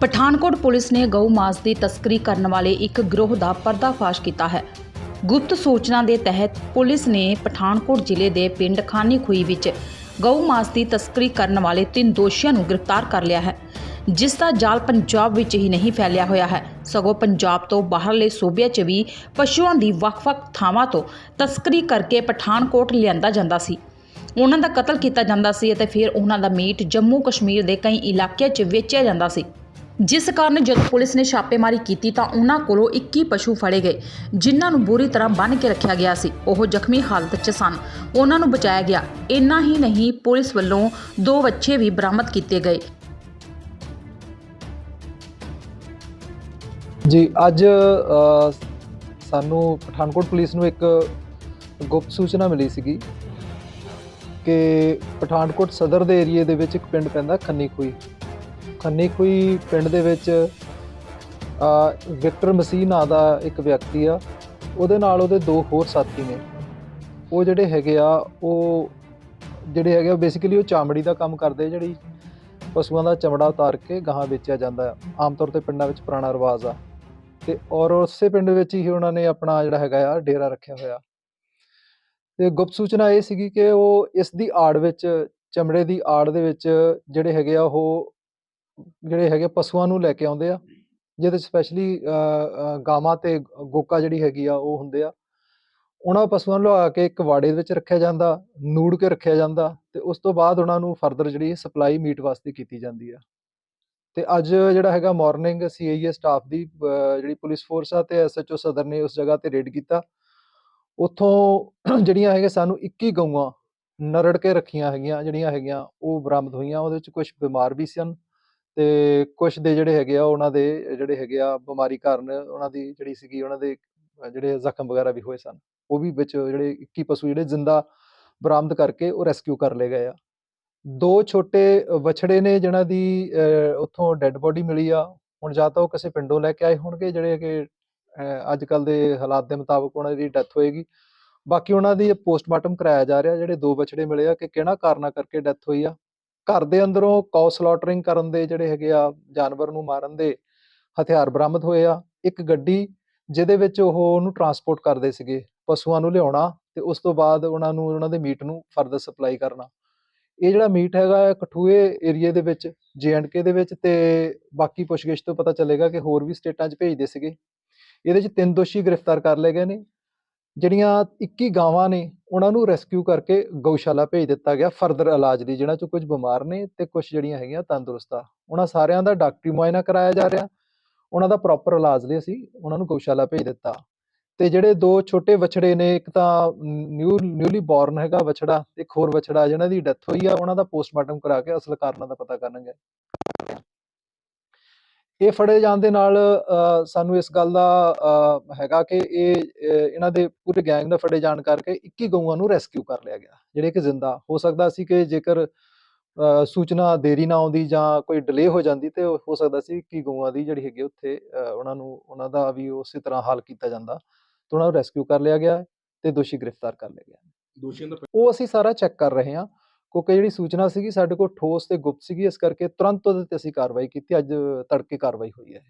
Pathankot police ਨੇ ਗਊ ਮਾਸ ਦੀ ਤਸਕਰੀ ਕਰਨ ਵਾਲੇ ਇੱਕ ਗਰੋਹ ਦਾ ਪਰਦਾਫਾਸ਼ ਕੀਤਾ ਹੈ। ਗੁਪਤ ਸੂਚਨਾ ਦੇ ਤਹਿਤ ਪੁਲਿਸ ਨੇ ਪਠਾਨਕੋਟ ਜ਼ਿਲ੍ਹੇ ਦੇ ਪਿੰਡ ਖਾਨੀ ਖੂਈ ਵਿੱਚ ਗਊ ਮਾਸ ਦੀ ਤਸਕਰੀ ਕਰਨ ਵਾਲੇ ਤਿੰਨ ਦੋਸ਼ੀਆਂ ਨੂੰ ਗ੍ਰਿਫਤਾਰ ਕਰ ਲਿਆ ਹੈ, ਜਿਸ ਦਾ ਜਾਲ ਪੰਜਾਬ ਵਿੱਚ ਹੀ ਨਹੀਂ ਫੈਲਿਆ ਹੋਇਆ ਹੈ। ਸਗੋਂ ਪੰਜਾਬ ਤੋਂ ਬਾਹਰਲੇ ਸੂਬਿਆਂ 'ਚ ਵੀ ਪਸ਼ੂਆਂ ਦੀ ਵੱਖ-ਵੱਖ ਥਾਵਾਂ ਤੋਂ ਤਸਕਰੀ ਕਰਕੇ ਪਠਾਨਕੋਟ ਲਿਆਂਦਾ ਜਾਂਦਾ ਸੀ। ਉਹਨਾਂ ਦਾ ਕਤਲ ਕੀਤਾ ਜਾਂਦਾ ਸੀ ਅਤੇ ਫਿਰ ਉਹਨਾਂ ਦਾ ਮੀਟ ਜੰਮੂ ਕਸ਼ਮੀਰ ਦੇ ਕਈ ਇਲਾਕਿਆਂ 'ਚ ਵੇਚਿਆ ਜਾਂਦਾ ਸੀ। ਜਿਸ ਕਾਰਨ ਜਦੋਂ ਪੁਲਿਸ ਨੇ ਛਾਪੇਮਾਰੀ ਕੀਤੀ ਤਾਂ ਉਹਨਾਂ ਕੋਲੋਂ 21 ਪਸ਼ੂ ਫੜੇ ਗਏ ਜਿਨ੍ਹਾਂ ਨੂੰ ਬੁਰੀ ਤਰ੍ਹਾਂ ਬੰਨ੍ਹ ਕੇ ਰੱਖਿਆ ਗਿਆ ਸੀ। ਉਹ ਜ਼ਖਮੀ ਹਾਲਤ 'ਚ ਸਨ। ਉਹਨਾਂ ਨੂੰ ਬਚਾਇਆ ਗਿਆ। ਇੰਨਾ ਹੀ ਨਹੀਂ ਪੁਲਿਸ ਵੱਲੋਂ ਦੋ ਬੱਚੇ ਵੀ ਬਰਾਮਦ ਕੀਤੇ ਗਏ। ਜੀ ਅੱਜ ਅ, ਸਾਨੂੰ ਪਠਾਨਕੋਟ ਪੁਲਿਸ ਨੂੰ ਇੱਕ ਗੁਪਤ ਸੂਚਨਾ ਮਿਲੀ ਸੀਗੀ ਕਿ ਪਠਾਨਕੋਟ ਸਦਰ ਦੇ ਏਰੀਏ ਦੇ ਵਿੱਚ ਇੱਕ ਪਿੰਡ ਪੈਂਦਾ ਖੰਨੀ ਖੂਈ ਖੰਨੀ ਖੂਈ ਪਿੰਡ ਦੇ ਵਿੱਚ ਅ, ਵਿਕਟਰ ਮਸੀਹ ਨਾਂ ਦਾ ਇੱਕ ਵਿਅਕਤੀ ਆ। ਉਹਦੇ ਨਾਲ ਉਹਦੇ ਦੋ ਹੋਰ ਸਾਥੀ ਨੇ। ਉਹ ਜਿਹੜੇ ਹੈਗੇ ਆ ਉਹ ਜਿਹੜੇ ਹੈਗੇ ਆ ਬੇਸਿਕਲੀ ਉਹ ਚਾਮੜੀ ਦਾ ਕੰਮ ਕਰਦੇ ਜਿਹੜੀ ਪਸ਼ੂਆਂ ਦਾ ਚਮੜਾ ਉਤਾਰ ਕੇ ਗਾਹਾਂ ਵੇਚਿਆ ਜਾਂਦਾ ਆਮ ਤੌਰ ਤੇ ਪਿੰਡਾਂ ਵਿੱਚ ਪੁਰਾਣਾ ਰਿਵਾਜ ਆ। ਤੇ ਔਰ ਉਸੇ ਪਿੰਡ ਵਿੱਚ ਹੀ ਉਹਨਾਂ ਨੇ ਆਪਣਾ ਜਿਹੜਾ ਹੈਗਾ ਆ ਡੇਰਾ ਰੱਖਿਆ ਹੋਇਆ। ਤੇ ਗੁਪਤ ਸੂਚਨਾ ਇਹ ਸੀਗੀ ਕਿ ਉਹ ਇਸ ਦੀ ਆੜ ਵਿੱਚ ਚਮੜੇ ਦੀ ਆੜ ਦੇ ਵਿੱਚ ਜਿਹੜੇ ਹੈਗੇ ਆ ਉਹ ਜਿਹੜੇ ਹੈਗੇ ਪਸ਼ੂਆਂ ਨੂੰ ਲੈ ਕੇ ਆਉਂਦੇ ਆ, ਜਿਹਦੇ ਸਪੈਸ਼ਲੀ ਗਾਵਾਂ ਤੇ ਗੋਕਾ ਜਿਹੜੀ ਹੈਗੀ ਆ, ਉਹ ਹੁੰਦੇ ਆ। ਉਹਨਾਂ ਪਸ਼ੂਆਂ ਨੂੰ ਲਵਾ ਕੇ ਇੱਕ ਵਾੜੇ ਦੇ ਵਿੱਚ ਰੱਖਿਆ ਜਾਂਦਾ, ਨੂੜ ਕੇ ਰੱਖਿਆ ਜਾਂਦਾ ਤੇ ਉਸ ਤੋਂ ਬਾਅਦ ਉਹਨਾਂ ਨੂੰ ਫਰਦਰ ਜਿਹੜੀ ਸਪਲਾਈ ਮੀਟ ਵਾਸਤੇ ਕੀਤੀ ਜਾਂਦੀ ਆ। ਤੇ ਅੱਜ ਜਿਹੜਾ ਹੈਗਾ ਮਾਰਨਿੰਗ ਸੀਆਈਏ ਸਟਾਫ ਦੀ ਜਿਹੜੀ ਪੁਲਿਸ ਫੋਰਸ ਆ ਤੇ ਐਸਐਚਓ ਸਦਰ ਨੇ ਉਸ ਜਗ੍ਹਾ ਤੇ ਰੇਡ ਕੀਤਾ। ਉੱਥੋਂ ਜਿਹੜੀਆਂ ਹੈਗੇ ਸਾਨੂੰ 21 ਗਊਆਂ ਨਰੜ ਕੇ ਰੱਖੀਆਂ ਹੈਗੀਆਂ, ਜਿਹੜੀਆਂ ਹੈਗੀਆਂ, ਉਹ ਬਰਾਮਦ ਹੋਈਆਂ। ਉਹਦੇ ਵਿੱਚ ਕੁਝ ਬਿਮਾਰ ਵੀ ਸਨ। ਤੇ ਕੁਝ ਦੇ ਜਿਹੜੇ ਹੈਗੇ ਆ, ਉਹਨਾਂ ਦੇ ਜਿਹੜੇ ਹੈਗੇ ਆ ਬਿਮਾਰੀ ਕਾਰਨ ਉਹਨਾਂ ਦੀ ਜਿਹੜੀ ਸੀਗੀ, ਉਹਨਾਂ ਦੇ ਜਿਹੜੇ ਜ਼ਖਮ ਵਗੈਰਾ ਵੀ ਹੋਏ ਸਨ। ਉਹ ਵੀ ਵਿੱਚ ਜਿਹੜੇ 21 ਪਸ਼ੂ ਜਿਹੜੇ ਜ਼ਿੰਦਾ ਬਰਾਮਦ ਕਰਕੇ ਉਹ ਰੈਸਕਿਊ ਕਰ ਲਏ ਗਏ ਆ। ਦੋ ਛੋਟੇ ਵਛੜੇ ਨੇ ਜਿਨ੍ਹਾਂ ਦੀ ਉੱਥੋਂ ਡੈੱਡ ਬੋਡੀ ਮਿਲੀ ਆ। ਹੁਣ ਜਾਂ ਤਾਂ ਉਹ ਕਿਸੇ ਪਿੰਡੋਂ ਲੈ ਕੇ ਆਏ ਹੋਣਗੇ, ਜਿਹੜੇ ਕਿ ਅੱਜ ਕੱਲ ਦੇ ਹਾਲਾਤ ਦੇ ਮੁਤਾਬਕ ਉਹਨਾਂ ਦੀ ਡੈਥ ਹੋਏਗੀ। ਬਾਕੀ ਉਹਨਾਂ ਦੀ ਪੋਸਟਮਾਰਟਮ ਕਰਾਇਆ ਜਾ ਰਿਹਾ, ਜਿਹੜੇ ਦੋ ਵਛੜੇ ਮਿਲੇ ਆ, ਕਿ ਕਿਹੜਾ ਕਾਰਨਾ ਕਰਕੇ ਡੈਥ ਹੋਈ ਆ। ਘਰ ਦੇ ਅੰਦਰੋਂ ਕਾਉ ਸਲੌਟਰਿੰਗ ਕਰਨ ਦੇ ਜਿਹੜੇ ਹੈਗੇ ਆ ਜਾਨਵਰ ਨੂੰ ਮਾਰਨ ਦੇ ਹਥਿਆਰ ਬਰਾਮਦ ਹੋਏ ਆ। ਇੱਕ ਗੱਡੀ ਜਿਹਦੇ ਵਿੱਚ ਉਹ ਉਹਨੂੰ ਟਰਾਂਸਪੋਰਟ ਕਰਦੇ ਸੀਗੇ, ਪਸ਼ੂਆਂ ਨੂੰ ਲਿਆਉਣਾ ਤੇ ਉਸ ਤੋਂ ਬਾਅਦ ਉਹਨਾਂ ਨੂੰ, ਉਹਨਾਂ ਦੇ ਮੀਟ ਨੂੰ ਫਰਦਰ ਸਪਲਾਈ ਕਰਨਾ। ਇਹ ਜਿਹੜਾ ਮੀਟ ਹੈਗਾ ਕਠੂਏ ਏਰੀਏ ਦੇ ਵਿੱਚ ਕੇ ਦੇ ਵਿੱਚ ਤੇ ਬਾਕੀ ਪੁੱਛਗਿੱਛ ਤੋਂ ਪਤਾ ਚੱਲੇਗਾ ਕਿ ਹੋਰ ਵੀ ਸਟੇਟਾਂ 'ਚ ਭੇਜਦੇ ਸੀਗੇ। ਇਹਦੇ 'ਚ ਤਿੰਨ ਦੋਸ਼ੀ ਗ੍ਰਿਫਤਾਰ ਕਰ ਲਏ ਗਏ ਨੇ। ਜਿਹੜੀਆਂ 21 ਗਾਵਾਂ ਨੇ, ਉਹਨਾਂ ਨੂੰ ਰੈਸਕਿਊ ਕਰਕੇ ਗਊਸ਼ਾਲਾ ਭੇਜ ਦਿੱਤਾ ਗਿਆ ਫਰਦਰ ਇਲਾਜ ਲਈ, ਜਿਹਨਾਂ 'ਚੋਂ ਕੁਝ ਬਿਮਾਰ ਨੇ ਤੇ ਕੁਝ ਜਿਹੜੀਆਂ ਹੈਗੀਆਂ ਤੰਦਰੁਸਤ ਆ। ਉਹਨਾਂ ਸਾਰਿਆਂ ਦਾ ਡਾਕਟਰੀ ਮੁਆਇਨਾ ਕਰਾਇਆ ਜਾ ਰਿਹਾ, ਉਹਨਾਂ ਦਾ ਪ੍ਰੋਪਰ ਇਲਾਜ ਲਈ ਅਸੀਂ ਉਹਨਾਂ ਨੂੰ ਗਊਸ਼ਾਲਾ ਭੇਜ ਦਿੱਤਾ। ਤੇ ਜਿਹੜੇ ਦੋ ਛੋਟੇ ਵਛੜੇ ਨੇ, ਇੱਕ ਤਾਂ ਨਿਊ ਨਿਊਲੀ ਬੋਰਨ ਹੈਗਾ ਵਛੜਾ, ਇੱਕ ਹੋਰ ਵਛੜਾ, ਜਿਹਨਾਂ ਦੀ ਡੈਥ ਹੋਈ ਆ, ਉਹਨਾਂ ਦਾ ਪੋਸਟਮਾਰਟਮ ਕਰਾ ਕੇ ਅਸਲ ਕਾਰਨਾਂ ਦਾ ਪਤਾ ਕਰਨਗੇ। ਇਹ ਫੜੇ ਜਾਣ ਦੇ ਨਾਲ ਸਾਨੂੰ ਇਸ ਗੱਲ ਦਾ ਹੈਗਾ ਕਿ ਇਹ ਇਹਨਾਂ ਦੇ ਪੂਰੇ ਗੈਂਗ ਦਾ ਫੜੇ ਜਾਣ ਕਰਕੇ 21 ਗਊਆਂ ਨੂੰ ਰੈਸਕਿਊ ਕਰ ਲਿਆ ਗਿਆ ਜਿਹੜੇ ਕਿ ਜ਼ਿੰਦਾ ਹੋ ਸਕਦਾ ਸੀ ਕਿ ਜੇਕਰ ਸੂਚਨਾ ਦੇਰੀ ਨਾ ਆਉਂਦੀ ਜਾਂ ਕੋਈ ਡਿਲੇ ਹੋ ਜਾਂਦੀ ਤੇ ਹੋ ਸਕਦਾ ਸੀ ਕਿ ਗਊਆਂ ਦੀ ਜਿਹੜੀ ਹੈਗੀ ਉੱਥੇ ਉਹਨਾਂ ਨੂੰ ਉਹਨਾਂ ਦਾ ਵੀ ਉਸੇ ਤਰ੍ਹਾਂ ਹਾਲ ਕੀਤਾ ਜਾਂਦਾ ਤੇ ਉਹਨਾਂ ਨੂੰ ਰੈਸਕਿਊ ਕਰ ਲਿਆ ਗਿਆ ਤੇ ਦੋਸ਼ੀ ਗ੍ਰਿਫਤਾਰ ਕਰ ਗਏ ਹਨ। ਦੋਸ਼ੀਆਂ ਦਾ ਉਹ ਅਸੀਂ ਸਾਰਾ ਚੈੱਕ ਕਰ ਰਹੇ ਹਾਂ ਕਿਉਂਕਿ ਜਿਹੜੀ ਸੂਚਨਾ ਸੀਗੀ ਸਾਡੇ ਕੋਲ ਠੋਸ ਤੇ ਗੁਪਤ ਸੀਗੀ, ਇਸ ਕਰਕੇ ਤੁਰੰਤ ਉਹਦੇ ਤੇ ਅਸੀਂ ਕਾਰਵਾਈ ਕੀਤੀ, ਅੱਜ ਤੜਕੇ ਕਾਰਵਾਈ ਹੋਈ ਹੈ